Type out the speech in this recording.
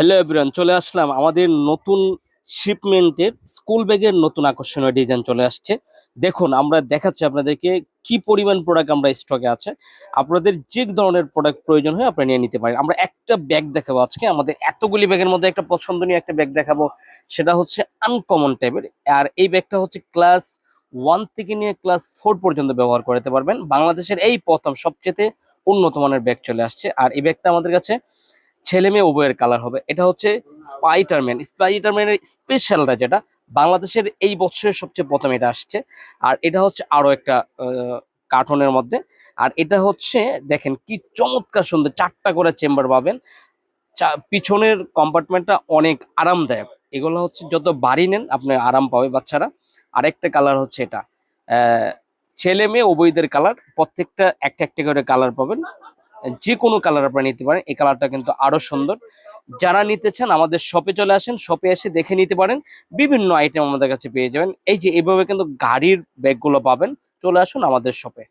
Hello everyone, চলে আসলাম আমাদের নতুন শিপমেন্টের স্কুল ব্যাগের নতুন আকর্ষণীয় ডিজাইন চলে আসছে। দেখুন, আমরা দেখাচ্ছি আপনাদেরকে কি পরিমাণ প্রোডাক্ট আমরা স্টকে আছে। আপনাদের যে ধরনের প্রোডাক্ট প্রয়োজন হয় আপনারা নিয়ে নিতে পারেন। আমরা একটা ব্যাগ দেখাবো আজকে। আমাদের এতগুলি ব্যাগের মধ্যে একটা পছন্দনীয় একটা ব্যাগ দেখাবো। সেটা হচ্ছে আনকমন টাইপের আর এই ব্যাগটা হচ্ছে ক্লাস ওয়ান থেকে নিয়ে ক্লাস ফোর পর্যন্ত ব্যবহার করতে পারবেন। বাংলাদেশের এই প্রথম সবচেয়ে উন্নত মানের ব্যাগ চলে আসছে। আর এই ব্যাগটা আমাদের কাছে ছেলে মেয়ে উভয়ের কালার হবে। এটা হচ্ছে স্পাইডারম্যান স্পাইডারম্যানের স্পেশালটা যেটা বাংলাদেশের এই বছরের সবচেয়ে প্রথম এটা আসছে। আর এটা হচ্ছে আরও একটা কার্টনের মধ্যে। আর এটা হচ্ছে, দেখেন কি চমৎকার সুন্দর চারটা করে চেম্বার পাবেন। পিছনের কম্পার্টমেন্টটা অনেক আরামদায়ক। এগুলো হচ্ছে যত বাড়ি নেন, আপনি আরাম পাবে বাচ্চারা। আরেকটা কালার হচ্ছে এটা। ছেলে মেয়ে উভয়দের কালার প্রত্যেকটা একটা একটা করে কালার পাবেন। যে কোনো কালার আপনারা নিতে পারেন। এই কালারটা কিন্তু আরও সুন্দর। যারা নিতে চান, আমাদের শপে চলে আসেন শপে এসে দেখে নিতে পারেন। বিভিন্ন আইটেম আমাদের কাছে পেয়ে যাবেন। এই যে এইভাবে কিন্তু গাড়ির ব্যাগগুলো পাবেন, চলে আসুন আমাদের শপে